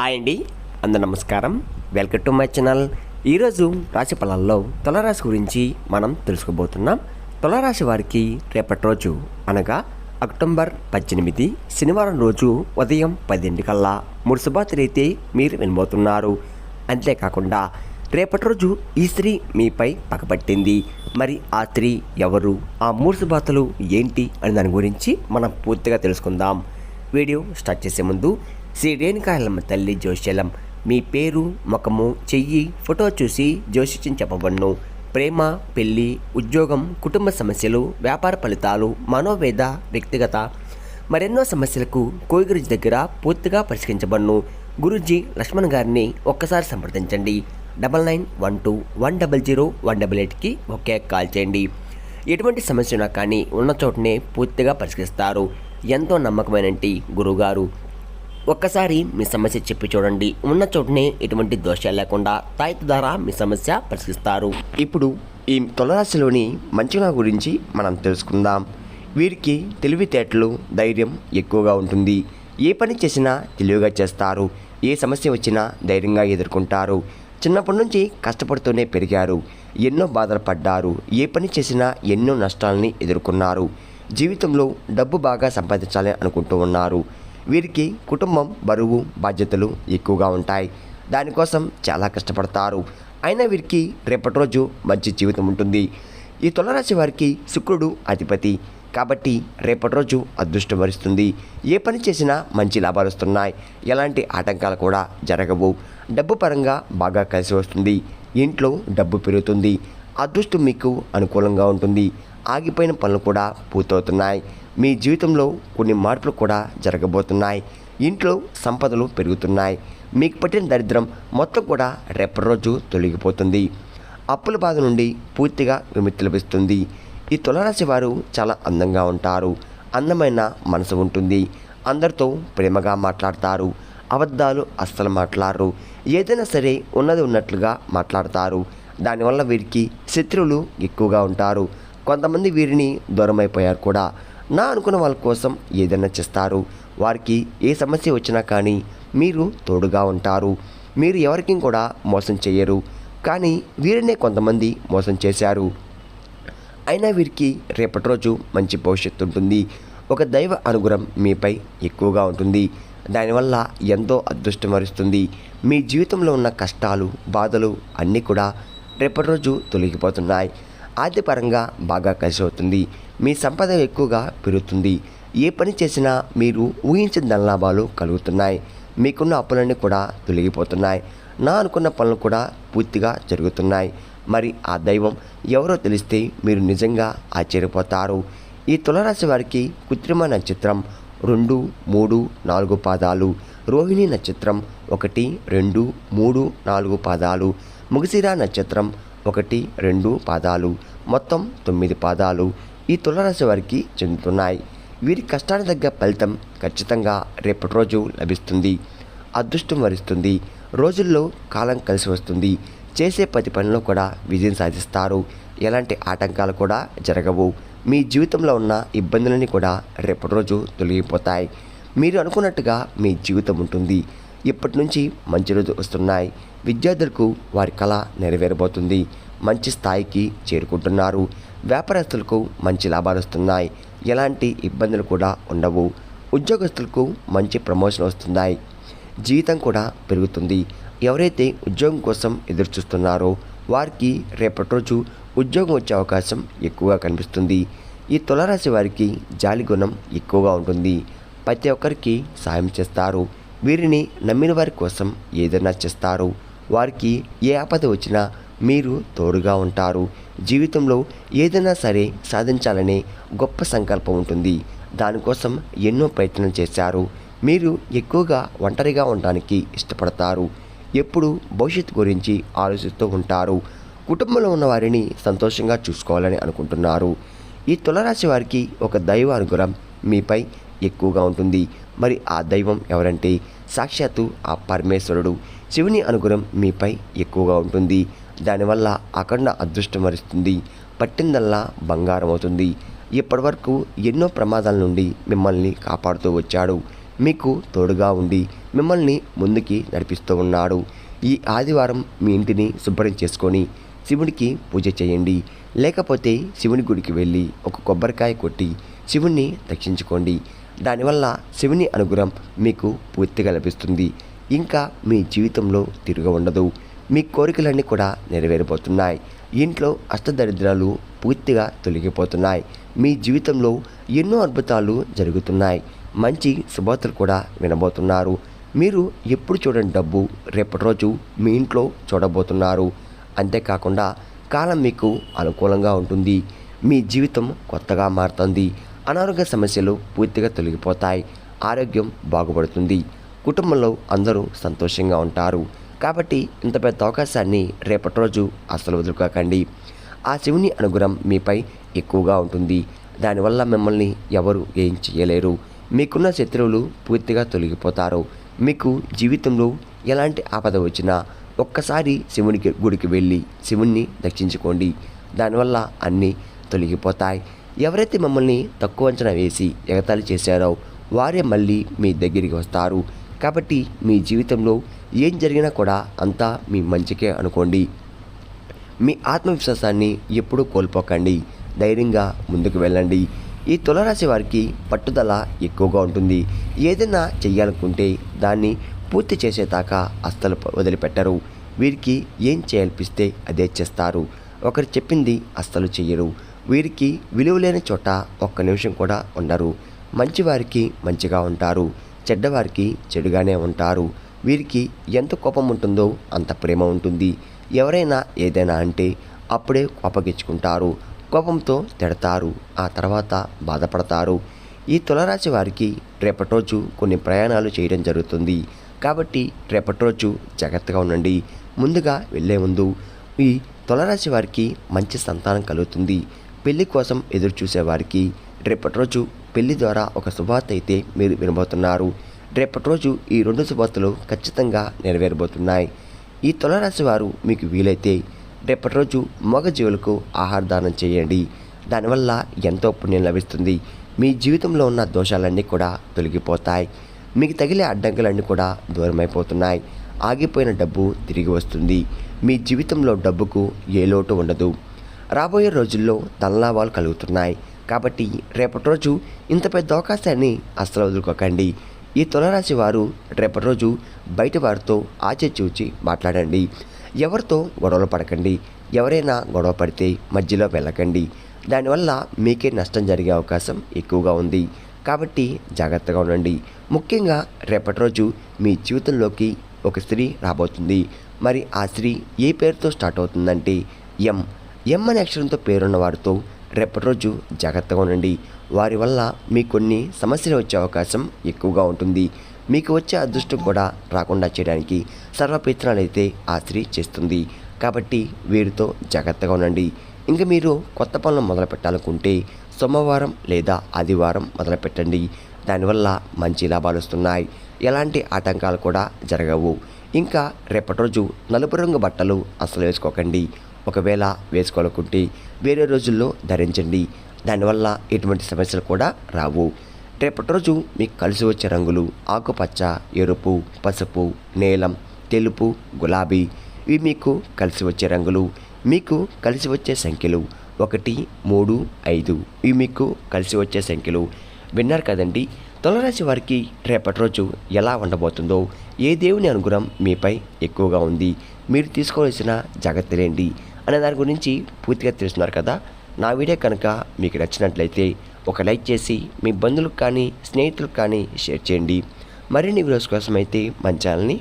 Hi అండి అందరు నమస్కారం. వెల్కమ్ టు మై ఛానల్ ఈరోజు రాశి ఫలాల్లో తులరాశి గురించి మనం తెలుసుకోబోతున్నాం. తులరాశి వారికి రేపటి రోజు అనగా అక్టోబర్ పద్దెనిమిది శనివారం రోజు ఉదయం పదింటికల్లా మూడు అయితే మీరు వినబోతున్నారు. అంతేకాకుండా రేపటి రోజు ఈ స్త్రీ మీపై పగబట్టింది మరి ఆ స్త్రీ ఎవరు? ఆ మూడు మూర్సుబాతలు ఏంటి? అని దాని గురించి మనం పూర్తిగా తెలుసుకుందాం. వీడియో స్టార్ట్ చేసే ముందు శ్రీ రేణుకాయలమ్మ తల్లి జోష్యలం మీ పేరు ముఖము చెయ్యి ఫోటో చూసి జ్యోతిష్యం చెప్పబడ్ను. ప్రేమ పెళ్ళి ఉద్యోగం కుటుంబ సమస్యలు వ్యాపార ఫలితాలు మనోవేద వ్యక్తిగత మరెన్నో సమస్యలకు కోయి గురుజీ దగ్గర పూర్తిగా పరిష్కరించబడును. గురూజీ లక్ష్మణ్ గారిని ఒక్కసారి సంప్రదించండి. Double nine one two one double zero one double ఎయిట్కి ఒకే కాల్ చేయండి. ఎటువంటి సమస్య ఉన్నా కానీ ఉన్న చోటనే పూర్తిగా పరిష్కరిస్తారు. ఎంతో నమ్మకమైన గురుగారు? ఒక్కసారి మీ సమస్య చెప్పి చూడండి. ఉన్న చోటనే ఎటువంటి దోషాలు లేకుండా తాయిత ద్వారా మీ సమస్య పరిశీలిస్తారు ఇప్పుడు ఈ తులరాశిలోని మంచిగా గురించి మనం తెలుసుకుందాం. వీరికి తెలివితేటలు ధైర్యం ఎక్కువగా ఉంటుంది. ఏ పని చేసినా తెలివిగా చేస్తారు. ఏ సమస్య వచ్చినా ధైర్యంగా ఎదుర్కొంటారు. చిన్నప్పటి నుంచి కష్టపడుతూనే పెరిగారు. ఎన్నో బాధలు పడ్డారు. ఏ పని చేసినా ఎన్నో నష్టాలని ఎదుర్కొన్నారు. జీవితంలో డబ్బు బాగా సంపాదించాలని అనుకుంటూ ఉన్నారు. వీరికి కుటుంబం బరువు బాధ్యతలు ఎక్కువగా ఉంటాయి. దానికోసం చాలా కష్టపడతారు. అయినా వీరికి రేపటి రోజు మంచి జీవితం ఉంటుంది. ఈ తులరాశి వారికి శుక్రుడు అధిపతి. కాబట్టి రేపటి రోజు అదృష్టం వరిస్తుంది. ఏ పని చేసినా మంచి లాభాలు వస్తున్నాయి. ఎలాంటి ఆటంకాలు కూడా జరగవు. డబ్బు పరంగా బాగా కలిసి వస్తుంది. ఇంట్లో డబ్బు పెరుగుతుంది. అదృష్టం మీకు అనుకూలంగా ఉంటుంది. ఆగిపోయిన పనులు కూడా పూర్తవుతున్నాయి. మీ జీవితంలో కొన్ని మార్పులు కూడా జరగబోతున్నాయి. ఇంట్లో సంపదలు పెరుగుతున్నాయి. మీకు పట్టిన దరిద్రం మొత్తం కూడా రేపటి రోజు తొలగిపోతుంది. అప్పుల బాధ నుండి పూర్తిగా విముక్తి లభిస్తుంది. ఈ తులరాశి వారు చాలా అందంగా ఉంటారు. అందమైన మనసు ఉంటుంది. అందరితో ప్రేమగా మాట్లాడతారు. అబద్ధాలు అస్సలు మాట్లాడరు. ఏదైనా సరే ఉన్నది ఉన్నట్లుగా మాట్లాడతారు. దానివల్ల వీరికి శత్రువులు ఎక్కువగా ఉంటారు. కొంతమంది వీరిని దూరమైపోయారు కూడా. నా అనుకున్న వాళ్ళ కోసం ఏదైనా చేస్తారు. వారికి ఏ సమస్య వచ్చినా కానీ మీరు తోడుగా ఉంటారు. మీరు ఎవరికి కూడా మోసం చేయరు. కానీ వీరినే కొంతమంది మోసం చేశారు. అయినా వీరికి రేపటి రోజు మంచి భవిష్యత్తు ఉంటుంది. ఒక దైవ అనుగ్రహం మీపై ఎక్కువగా ఉంటుంది. దానివల్ల ఎంతో అదృష్టం వరుస్తుంది. మీ జీవితంలో ఉన్న కష్టాలు బాధలు అన్నీ కూడా రేపటి రోజు తొలగిపోతున్నాయి. ఆర్థికపరంగా బాగా కలిసి అవుతుంది మీ సంపద ఎక్కువగా పెరుగుతుంది. ఏ పని చేసినా మీరు ఊహించిన ధనలాభాలు కలుగుతున్నాయి. మీకున్న అప్పులన్నీ కూడా తొలగిపోతున్నాయి. నా అనుకున్న పనులు కూడా పూర్తిగా జరుగుతున్నాయి. మరి ఆ దైవం ఎవరో తెలిస్తే మీరు నిజంగా ఆశ్చర్యపోతారు. ఈ తులరాశి వారికి కృత్రిమ నక్షత్రం రెండు మూడు నాలుగు పాదాలు రోహిణి నక్షత్రం ఒకటి రెండు మూడు నాలుగు పాదాలు ముగిసిరా నక్షత్రం ఒకటి రెండు పాదాలు మొత్తం తొమ్మిది పాదాలు ఈ తులరాశి వారికి చెందుతున్నాయి. వీరి కష్టానికి తగ్గ ఫలితం ఖచ్చితంగా రేపటి రోజు లభిస్తుంది. అదృష్టం వరిస్తుంది. రోజుల్లో కాలం కలిసి వస్తుంది. చేసే ప్రతి పనిలో కూడా విజయం సాధిస్తారు. ఎలాంటి ఆటంకాలు కూడా జరగవు. మీ జీవితంలో ఉన్న ఇబ్బందులన్నీ కూడా రేపటి రోజు తొలగిపోతాయి. మీరు అనుకున్నట్టుగా మీ జీవితం ఉంటుంది. ఇప్పటి నుంచి మంచి రోజు వస్తున్నాయి. విద్యార్థులకు వారి కళ నెరవేరబోతుంది. మంచి స్థాయికి చేరుకుంటున్నారు. వ్యాపారస్తులకు మంచి లాభాలు వస్తున్నాయి. ఎలాంటి ఇబ్బందులు కూడా ఉండవు. ఉద్యోగస్తులకు మంచి ప్రమోషన్ వస్తున్నాయి. జీవితం కూడా పెరుగుతుంది. ఎవరైతే ఉద్యోగం కోసం ఎదురు చూస్తున్నారో వారికి రేపటి రోజు ఉద్యోగం వచ్చే అవకాశం ఎక్కువగా కనిపిస్తుంది. ఈ తులరాశి వారికి జాలి గుణం ఎక్కువగా ఉంటుంది. ప్రతి ఒక్కరికి సాయం చేస్తారు. వీరిని నమ్మిన వారి కోసం ఏదైనా చేస్తారు. వారికి ఏ ఆపద వచ్చినా మీరు తోడుగా ఉంటారు. జీవితంలో ఏదైనా సరే సాధించాలనే గొప్ప సంకల్పం ఉంటుంది. దానికోసం ఎన్నో ప్రయత్నం చేశారు. మీరు ఎక్కువగా ఒంటరిగా ఉండడానికి ఇష్టపడతారు. ఎప్పుడు భవిష్యత్తు గురించి ఆలోచిస్తూ ఉంటారు. కుటుంబంలో ఉన్న వారిని సంతోషంగా చూసుకోవాలని అనుకుంటున్నారు. ఈ తులరాశి వారికి ఒక దైవ అనుగ్రహం మీపై ఎక్కువగా ఉంటుంది. మరి ఆ దైవం ఎవరంటే? సాక్షాత్తు ఆ పరమేశ్వరుడు. శివుని అనుగ్రహం మీపై ఎక్కువగా ఉంటుంది. దానివల్ల అఖండ అదృష్టం వరిస్తుంది. పట్టిందల్లా బంగారం అవుతుంది. ఇప్పటివరకు ఎన్నో ప్రమాదాల నుండి మిమ్మల్ని కాపాడుతూ వచ్చాడు. మీకు తోడుగా ఉండి మిమ్మల్ని ముందుకి నడిపిస్తూ ఉన్నాడు. ఈ ఆదివారం మీ ఇంటిని శుభ్రం చేసుకొని శివునికి పూజ చేయండి. లేకపోతే శివుని గుడికి వెళ్ళి ఒక కొబ్బరికాయ కొట్టి శివుణ్ణి దక్షించుకోండి దానివల్ల శివుని అనుగ్రహం మీకు పూర్తిగా లభిస్తుంది ఇంకా మీ జీవితంలో తిరుగు ఉండదు. మీ కోరికలన్నీ కూడా నెరవేరిపోతున్నాయి ఇంట్లో అష్టదరిద్రాలు పూర్తిగా తొలగిపోతున్నాయి. మీ జీవితంలో ఎన్నో అద్భుతాలు జరుగుతున్నాయి. మంచి శుభార్తలు కూడా వినబోతున్నారు. మీరు ఎప్పుడు చూడని డబ్బు రేపటి రోజు మీ ఇంట్లో చూడబోతున్నారు. అంతేకాకుండా కాలం మీకు అనుకూలంగా ఉంటుంది. మీ జీవితం కొత్తగా మారుతుంది. అనారోగ్య సమస్యలు పూర్తిగా తొలగిపోతాయి. ఆరోగ్యం బాగుపడుతుంది. కుటుంబంలో అందరూ సంతోషంగా ఉంటారు. కాబట్టి ఇంత పెద్ద అవకాశాన్ని రేపటి రోజు అసలు వదులుకోకండి. ఆ శివుని అనుగ్రహం మీపై ఎక్కువగా ఉంటుంది. దానివల్ల మిమ్మల్ని ఎవరు ఏం చేయలేరు. మీకున్న శత్రువులు పూర్తిగా తొలగిపోతారు. మీకు జీవితంలో ఎలాంటి ఆపద వచ్చినా ఒక్కసారి శివునికి గుడికి వెళ్ళి శివుణ్ణి దక్షించుకోండి. దానివల్ల అన్నీ తొలగిపోతాయి. ఎవరైతే మమ్మల్ని తక్కువ అంచనా వేసి ఎగతాళి చేశారో వారే మళ్ళీ మీ దగ్గరికి వస్తారు. కాబట్టి మీ జీవితంలో ఏం జరిగినా కూడా అంతా మీ మంచికే అనుకోండి. మీ ఆత్మవిశ్వాసాన్ని ఎప్పుడూ కోల్పోకండి. ధైర్యంగా ముందుకు వెళ్ళండి. ఈ తులరాశి వారికి పట్టుదల ఎక్కువగా ఉంటుంది. ఏదైనా చేయాలనుకుంటే దాన్ని పూర్తి చేసేదాకా అస్సలు వదిలిపెట్టరు. వీరికి ఏం చేయాలనిపిస్తే అదే చేస్తారు. ఒకరు చెప్పింది అస్సలు చెయ్యరు. వీరికి విలువలేని చోట ఒక్క నిమిషం కూడా ఉండరు. మంచివారికి మంచిగా ఉంటారు. చెడ్డవారికి చెడుగానే ఉంటారు. వీరికి ఎంత కోపం ఉంటుందో అంత ప్రేమ ఉంటుంది. ఎవరైనా ఏదైనా అంటే అప్పుడే కోపగించుకుంటారు. కోపంతో తిడతారు. ఆ తర్వాత బాధపడతారు. ఈ తులరాశి వారికి రేపటి రోజు కొన్ని ప్రయాణాలు చేయడం జరుగుతుంది. కాబట్టి రేపటి రోజు జాగ్రత్తగా ఉండండి. ముందుగా వెళ్ళే ముందు ఈ తులరాశి వారికి మంచి సంతానం కలుగుతుంది. పెళ్ళి కోసం ఎదురు రేపటి రోజు పెళ్ళి ద్వారా ఒక శుభార్త అయితే మీరు వినబోతున్నారు. రేపటి రోజు ఈ రెండు శుభార్తలు ఖచ్చితంగా నెరవేరబోతున్నాయి. ఈ తులరాశి వారు మీకు వీలైతే రేపటి రోజు మగ జీవులకు ఆహార దానం చేయండి. దానివల్ల ఎంతో పుణ్యం లభిస్తుంది. మీ జీవితంలో ఉన్న దోషాలన్నీ కూడా తొలగిపోతాయి. మీకు తగిలే అడ్డంకులన్నీ కూడా దూరమైపోతున్నాయి. ఆగిపోయిన డబ్బు తిరిగి వస్తుంది. మీ జీవితంలో డబ్బుకు ఏ లోటు ఉండదు. రాబోయే రోజుల్లో తలలాభాలు కలుగుతున్నాయి. కాబట్టి రేపటి రోజు ఇంత పెద్ద అవకాశాన్ని అస్సలు వదులుకోకండి. ఈ తులరాశి వారు రేపటి రోజు బయట వారితో ఆచిచూచి మాట్లాడండి. ఎవరితో గొడవలు పడకండి. ఎవరైనా గొడవ పడితే మధ్యలో వెళ్ళకండి. దానివల్ల మీకే నష్టం జరిగే అవకాశం ఎక్కువగా ఉంది. కాబట్టి జాగ్రత్తగా ఉండండి. ముఖ్యంగా రేపటి రోజు మీ జీవితంలోకి ఒక స్త్రీ రాబోతుంది. మరి ఆ స్త్రీ ఏ పేరుతో స్టార్ట్ అవుతుందంటే ఎం. ఎం అనే అక్షరంతో పేరున్న వారితో రేపటి రోజు జాగ్రత్తగా ఉండండి. వారి వల్ల మీకు కొన్ని సమస్యలు వచ్చే అవకాశం ఎక్కువగా ఉంటుంది. మీకు వచ్చే అదృష్టం కూడా రాకుండా చేయడానికి సర్వప్రయత్నాలు అయితే చేస్తుంది. కాబట్టి వీరితో జాగ్రత్తగా ఉండండి. ఇంకా మీరు కొత్త పనులు మొదలు పెట్టాలనుకుంటే సోమవారం లేదా ఆదివారం మొదలుపెట్టండి. దానివల్ల మంచి లాభాలు వస్తున్నాయి. ఎలాంటి ఆటంకాలు కూడా జరగవు. ఇంకా రేపటి రోజు నలుపు రంగు బట్టలు అసలు వేసుకోకండి. ఒకవేళ వేసుకోవాలనుకుంటే వేరే రోజుల్లో ధరించండి. దానివల్ల ఎటువంటి సమస్యలు కూడా రావు. రేపటి రోజు మీకు కలిసి వచ్చే రంగులు ఆకుపచ్చ ఎరుపు పసుపు నీలం తెలుపు గులాబీ ఇవి మీకు కలిసి వచ్చే రంగులు. మీకు కలిసి వచ్చే సంఖ్యలు ఒకటి మూడు ఐదు ఇవి మీకు కలిసి వచ్చే సంఖ్యలు. విన్నారు కదండి? తులరాశి వారికి రేపటి రోజు ఎలా ఉండబోతుందో ఏ దేవుని అనుగ్రహం మీపై ఎక్కువగా ఉంది? మీరు తీసుకోవాల్సిన జాగ్రత్తలేండి అనే దాని గురించి పూర్తిగా తెలుసున్నారు కదా. నా వీడియో కనుక మీకు నచ్చినట్లయితే ఒక లైక్ చేసి మీ బంధువులకు కానీ స్నేహితులకు కానీ షేర్ చేయండి. మరిన్ని వీడియోస్ కోసం అయితే మన ఛానల్ని